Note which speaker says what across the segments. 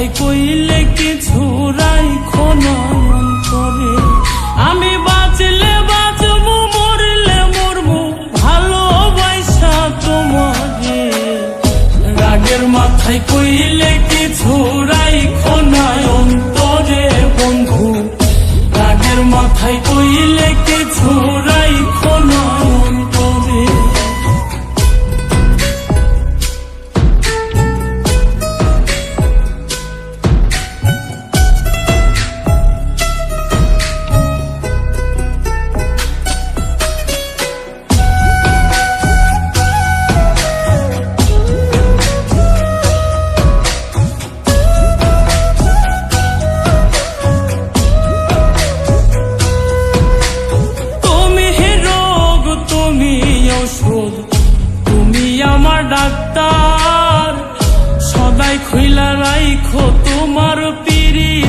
Speaker 1: কথাই কইলে কিছু রাইখো না অন্তরে। আমি বাঁচলে বাঁচবো, মরলে মরবো ভালোবাসা তোমাকে। রাগের মাথায় কইলে কিছু রাইখো না অন্তরে বন্ধু। রাগের মাথায় কইলে কিছু ওষুধ। তুমি আমার ডাক্তার। সদাই খুইলা রাইখো তোমার পীড়িতের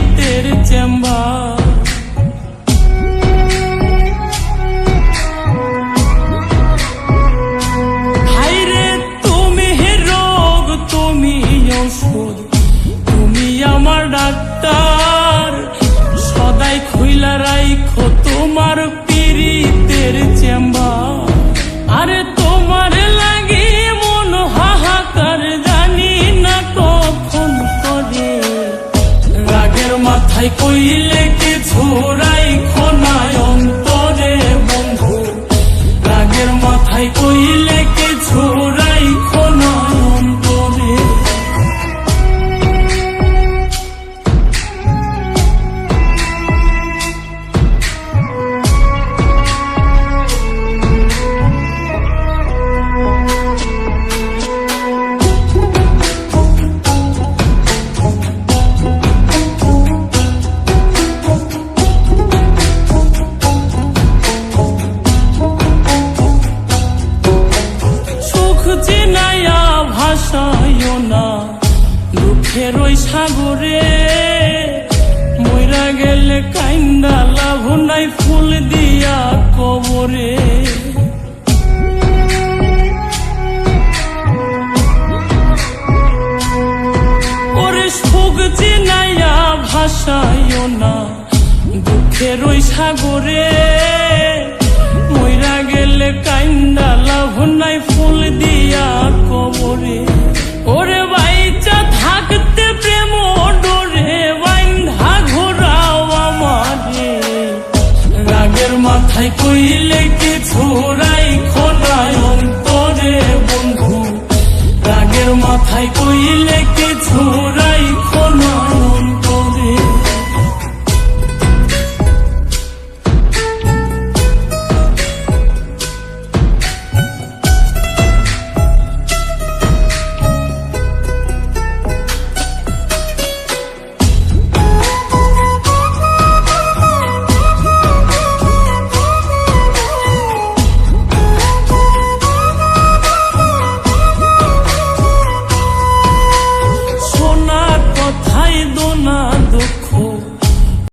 Speaker 1: দুঃখের ওই সাগরে, মইরা গেলে কাইন্দা লাভ নাই ফুল দিয়া কবরে। ওরে সুখ চিনাইয়া ভাষায় না দুঃখের ওই সাগরে, মইরা গেলে কাইন্দা লাভ নাই ফুল দিয়া কবরে।